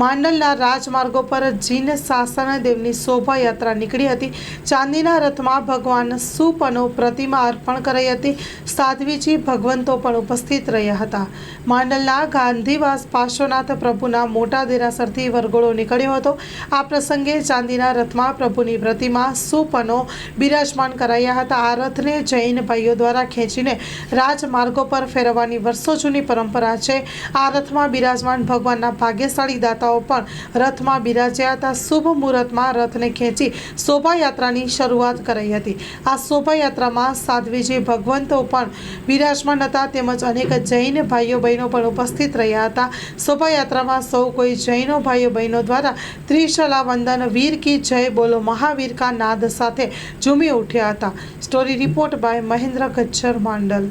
માંડલના રાજમાર્ગો પર જીન શાસન દેવની શોભાયાત્રા નીકળી હતી. ચાંદીના રથમાં ભગવાન સુપનો પ્રતિમા અર્પણ કરાઈ હતી. સાધ્વીજી ભગવંતો પણ ઉપસ્થિત રહ્યા હતા. માંડલના ગાંધીવાસ પાર્શ્વનાથ પ્રભુના મોટા દેરાસરથી વરઘોડો નીકળ્યો હતો. આ પ્રસંગે ચાંદીના રથમાં પ્રભુની પ્રતિમા સુપનો બિરાજમાન કરાયા હતા. આ રથને જૈન ભાઈઓ દ્વારા ખેંચીને રાજમાર્ગો પર ફેરવવાની વર્ષો જૂની પરંપરા છે. આ રથમાં બિરાજમાન ભગવાનના ભાગ્યશાળી દાતાઓ પણ રથમાં બિરાજ્યા હતા. શુભ મુહૂર્તમાં રથને ખેંચી શોભાયાત્રાની શરૂઆત કરાઈ હતી. આ શોભાયાત્રામાં સાધ્વીજી ભગવંતો પણ બિરાજમાન હતા તેમજ અનેક જૈન ભાઈઓ બહેનો પણ ઉપસ્થિત રહ્યા હતા. શોભાયાત્રામાં સૌ કોઈ જૈનો ભાઈઓ બહેનો દ્વારા ત્રિશલા વંદન, વીર કી જય બોલો મહાવીર કા નાદ સાથે ઝૂમી ઉઠ્યા હતા. Story report by Mahendra Kachchhar Mandal.